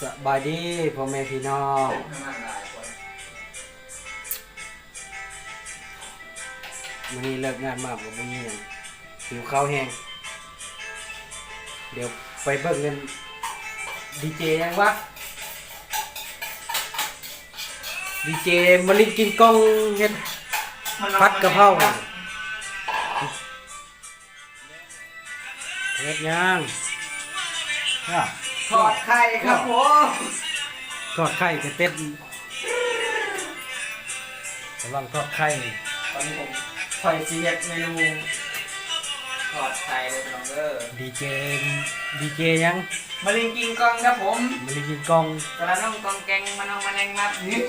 สบายดีพ่อแม่พี่น้องวันนี้เลิกงานมากกว่าวันนี้ยังหิวข้าวแห้งเดี๋ยวไปเบิ่งกันดีเจยังวะดีเจมาลิกินกล้องเฮ็ดพัดกระเพราเฮ็ดยังอะ ทอดไข่ครับผมทอดไข่จะเต้นกำลังทอดไข่ตอนนี้ผมคอยซีเฮ็ดเมนูทอดไข่เลยน้องเด้อดีเจดีเจยังมาลิงกินกองครับผมมาลินกินกล้องกระน้องกองแกงมาน้องมาแนงมัดนี่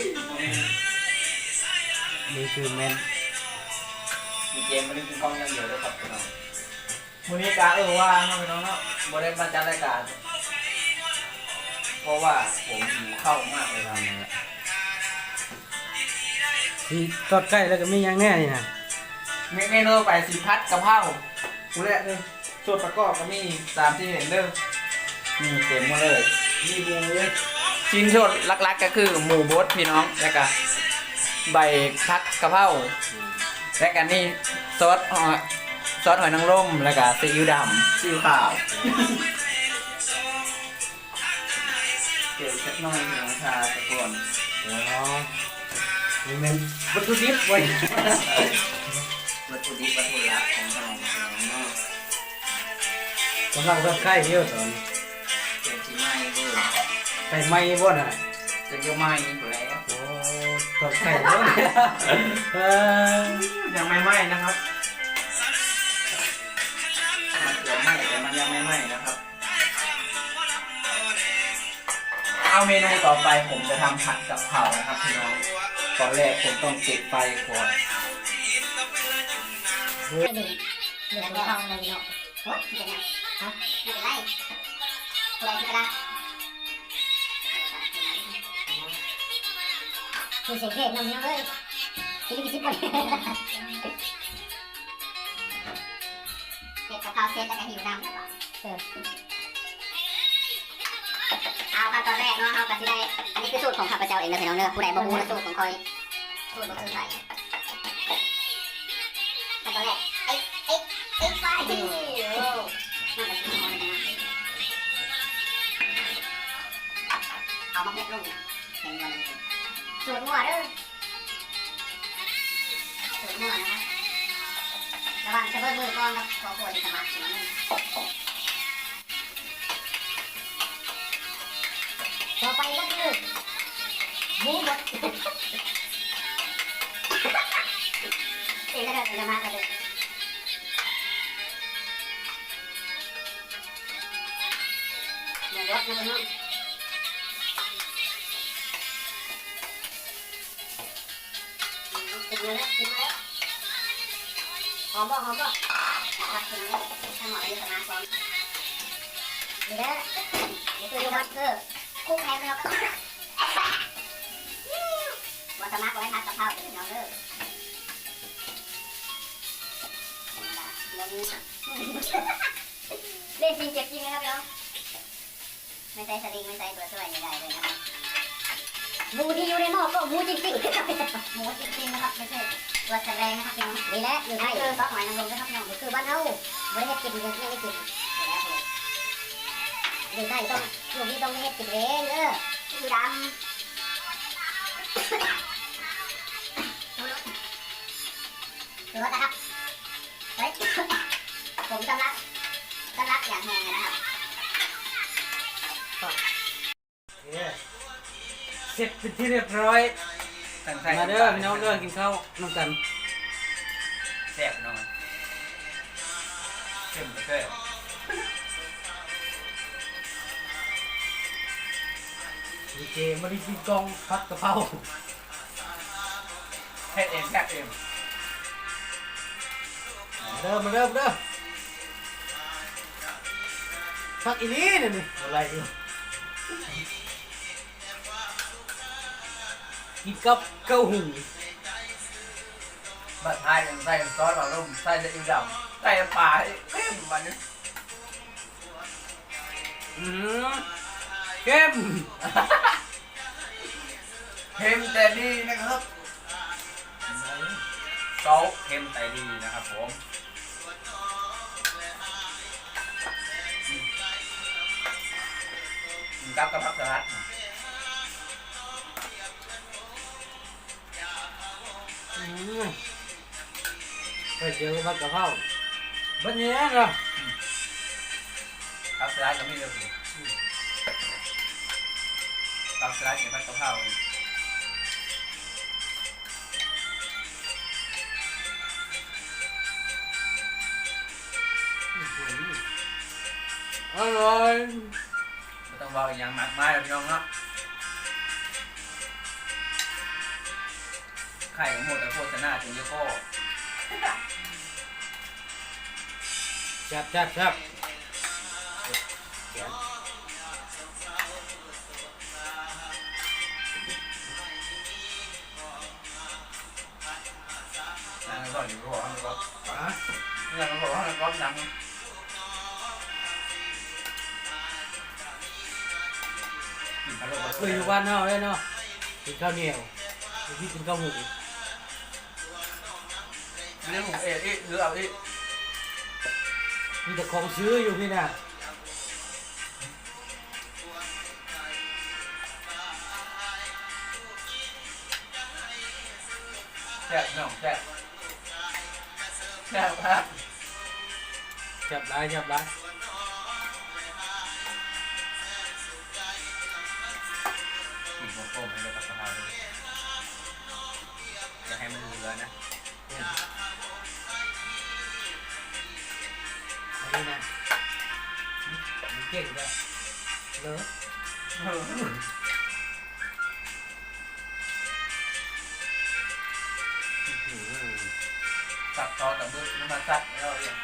นี่คือแมนมีเกมมาลิงกินกองอย่างเดียวเลยครับพี่น้องวันนี้กาเออว่าน้องพี่น้องเนาะบริเวณจัดรายการ เพราะว่าผมหิวข้าวมากเลยครับที่ทอดไข่แล้วก็มียังแน่นี่นะเมเมนูไปสิพัดกะเพรากูแรกเลยส่วนประกอบก็มีตามที่เห็นเด้อมีเต็มหมดเลยมีหมูชิ้นส่วนหลักๆก็คือหมูบดพี่น้องแล้วก็ใบพักกะเพราและกันนี่ซอสหอยซอสหอยนางรมแล้วก็ซีอิ๊วดำซีอิ๊วขาว กี่ยวเล็กน้อยพี่น้องชาตะกวนอ๋อนี่แมนวัตถุดิบไว้วัตถุดิบวัตถุลับของเราเนาะกำลังทอดไข่เยอะตอนเป็นชิ้นไม้เด้อไข่ไหม้บ่น่ะจะเกี่ยวไม้นี่อยู่แล้วโอ้ทอดไข่เยอะเออยังไม่ไหม้นะครับ เอาเมนูต่อไปผมจะทำผัดกะเพรานะครับพี่น้องตอนแรกผมต้องติดไฟก่อนไม่ดื่มเหลือไม่เอาเลยเนาะฮะไม่เป็นไรฮะไม่เป็นไรตัวอะไรที่กระดาษคือเสียงเพลงน้องเอ้ยคิดดิคิดไปเห็ดกะเพราเสร็จแล้วก็หิวน้ำแล้วป่ะเออ เอาครับตอนแรกเนาะเอากะทิได้ อันนี้คือสูตรของข้าพเจ้าเองนะพี่น้องเนอผู้ใดบอกรู้นะสูตรของคอยสูตรบอกคือใครขั้นตอนแรกเอ๊ะเอ๊ะเอ๊ะไฟโอ้น่าจะเป็นคนะเอามาเม็ดลงเห็นวันสูตรมั่วเด้อสูตรมั่วนะคะระวังจะเบิ้ลมือก้อนครับขอโปวดสมาธินะ ไปก็คือหมูบดเองก็เดินจะมาก็เดินหมูบดนะพี่น้องติดมือแล้วติดมือแล้วหอมบ่หอมบ่ตัดถึงแล้วถ้หอมอยู่สมาก่อนนี่เด้อนี่คือวัดคือ คู่แข่งเราก็วัดสมาก็ไว้ทานกะเพราเด้อน้องเด้อเล่นจริงเจ็บจริงนะครับน้องไม่ใส่สลิงไม่ใส่ตัวช่วยไม่ได้เลยนะครับหมูที่อยู่ในหม้อก็หมูจริงๆนะครับหมูจริงๆนะครับไม่ใช่ตัวแสดงนะครับพี่น้องนี่แหละอยู่ทยคือซอสหอยนางรมนะครับพี่น้องคือบ้านเฮาไม่ได้กินเงินไม่ได้กิน อยู่ไทยต้องลูกนี้ต้องไม่ให้กินเองเด้อคือดำรถนะครับเฮ้ยผมกำลังกำลังอย่างแหงนะครับเสร็จเป็นที่เรียบร้อยตั้งใจมาเด้อพี่น้องเด้อกินข้าวน้ำกันแซ่บหน่อยเข้มเลย ดีเจมาลินกินกล้องพัดกะเพราเฮ็ดเองแซ่บเองมาเด้อมาเด้อมาเด้อพักอีนี้นี่นี่อะไรอยู่กินกับเก้าหูบัดท้ายยังใส่ซอสหวานลมใส่ซีอิ๊วดำใส่น้ำปลาให้เข้มมันนี้อืมเข้ม เค็มแต่ดีนะครับซอสเค็มแต่ดีนะครับผมกินกับกระเพาะสลัดอืมไปเจอผัดกะเพราบันเนี้ยเนาะกับสลัดก็ไม่เลือกเลยกับสลัดกับผัดกะเพรา อร่อยไม่ต้องบอกอีกอย่างมากมายหรอกพี่น้องเนาะไข่ของโมแต่โฆษณาถึงจะโก้แซ่บแซ่บแซ่บนั่งก่อนอยู่ก็บอกนั่งก่อนอะนั่งก่อนนั่งก่อนนั่ง เคยอยู่บ้านเนาะได้เนาะกินข้าวเหนียวพี่กินข้าวหมูเรื่องของเอ๊ะเอ๊ะหรือเอาเอ๊ะมีแต่ของซื้ออยู่พี่น่ะแซ่บน้องแซ่บแซ่บครับแซ่บได้แซ่บได้กิ นโมโก้ให้เลยกับกะเพราเลยจะให้มันเหลือนะอันนี้นะมันเก่งเลยเลอะอื้อหือสับตอแต่มือน้ำมันสับแล้วเอง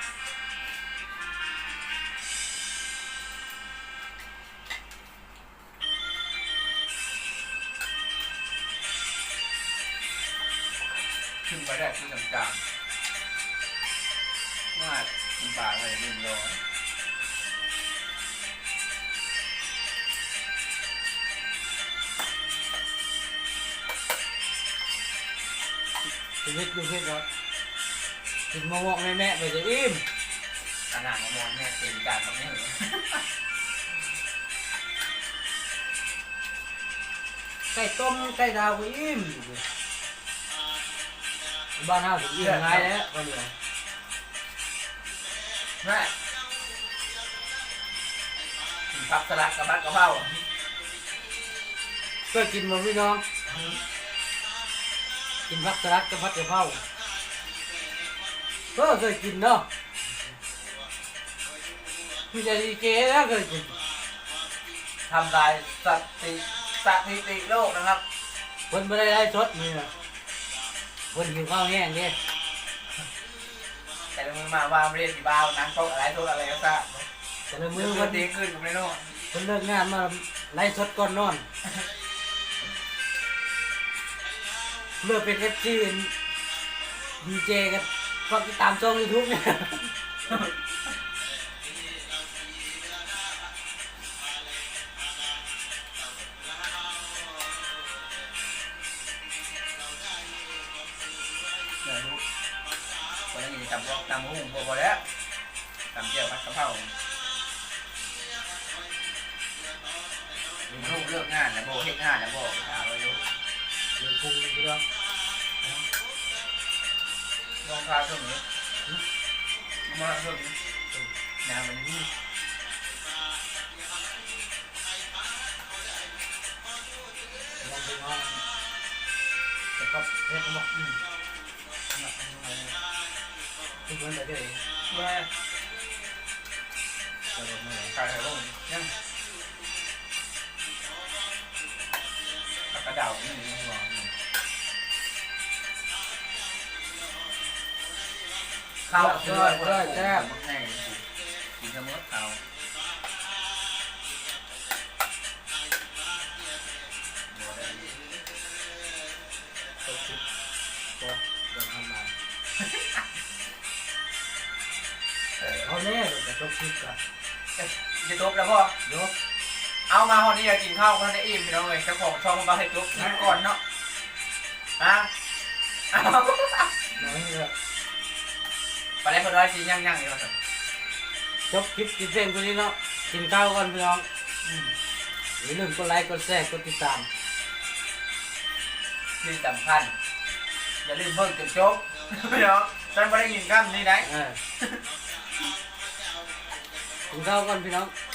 ขึ้นไปได้ที่จางๆว่ากินปลาอะไรลืมร้อยชีวิตอยู่ที่รากินมะม่วงแม่ๆไปจะอิ่มขนาดมามองเนี่เต็มจานตรงนี้เหรอไก่ต้มไก่ดาวก็อิ่มอยู่เลย บ้านเฮาถึงอิ่มง่ายแล้วคนเดียวแม่าผักสลัดกับผัดกะเพราก็กินมาพี่น้อง กินผักสลัดกับผัดกะเพราก็เคยกินเนาะพี่จะดีเจแล้วเคยกินทำลายสถิสถิติโลกนะครับคนไม่ได้ได้ชดนี่นะ คนหิวข้าวแห้งเนี่ยแต่ละมือมาว่าเรียนที่บ้าวนั่งโต๊ะอะไรโต๊ะอะไรก็ทราบแต่ละมืมืออวัวันนดีดีขึ้นกับไม่รู้คนเลิกงานมาไล่ชดก่อนนอนเมื่อเป็นเอฟซีดีเจกันก็ติดตามช่องยูทูบเนี่ย คนนี้จำพวกจำหุ้งพวกพอแล้วจำเจียวผัดกะเพราลูกเลิกงานแล้วโบเฮ็ดงานแล้วโบถามว่าอยู่เรื่องพุงพี่น้องลองพาช่วงนี้มาช่วงนี้น้ำมันนี่ลองดูว่าแต่ก็เรียกว่าอืม ทุกคนไปได้เลยว่าแต่ว่าไม่ขายข่ต้มยังกระดานี่นี่หรอข้าวเชื่อเชื่อแซ่บกินเสมอข้าว แน่เลยแต่ตัวคิดกันจะจบแล้วพ่อยกเอาเอามาหอนี้อยากกินข้าวกันได้อิ่มพี่น้องเลยเจ้าของช่องมาให้ลุกกินก่อนเนาะอะเอาน้อยเถอะไปแล้วคนร้อยสีย่างๆอยู่ครับจบคลิปกินเส้นตัวนี้เนาะกินข้าวก่อนพี่น้องอืมอย่าลืมกดไลค์กดแชร์กดติดตามที่สำคัญอย่าลืมเบิ่งจนจบพี่น้องฉันไม่ได้ยินคำนี้ได้ เออกินข้าวก่อนพี่น้องอ